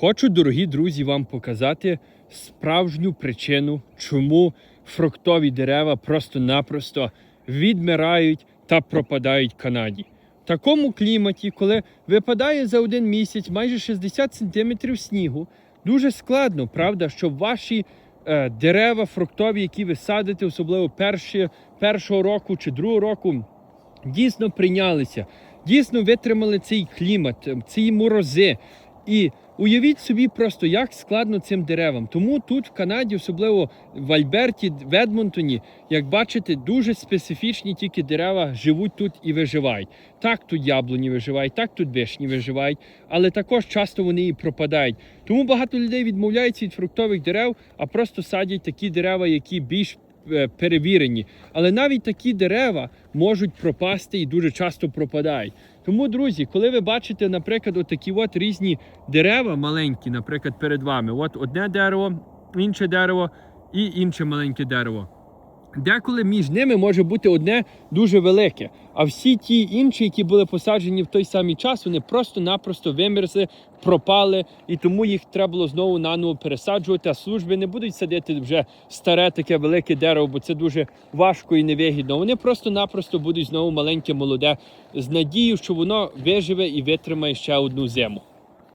Хочу, дорогі друзі, вам показати справжню причину, чому фруктові дерева просто-напросто відмирають та пропадають в Канаді. В такому кліматі, коли випадає за один місяць майже 60 см снігу, дуже складно, правда, щоб ваші е, дерева фруктові, які ви садите, особливо перші, першого року чи другого року, дійсно прийнялися, дійсно витримали цей клімат, ці морози. І уявіть собі просто, як складно цим деревам. Тому тут в Канаді, особливо в Альберті, в Едмонтоні, як бачите, дуже специфічні тільки дерева живуть тут і виживають. Так тут яблуні виживають, так тут вишні виживають, але також часто вони і пропадають. Тому багато людей відмовляються від фруктових дерев, а просто садять такі дерева, які більш перевірені. Але навіть такі дерева можуть пропасти і дуже часто пропадають. Тому, друзі, коли ви бачите, наприклад, отакі от різні дерева маленькі, наприклад, перед вами, от одне дерево, інше дерево і інше маленьке дерево. Деколи між ними може бути одне дуже велике, а всі ті інші, які були посаджені в той самий час, вони просто-напросто вимерзли, пропали, і тому їх треба було знову наново пересаджувати. А служби не будуть садити вже старе таке велике дерево, бо це дуже важко і невигідно. Вони просто-напросто будуть знову маленьке молоде з надією, що воно виживе і витримає ще одну зиму.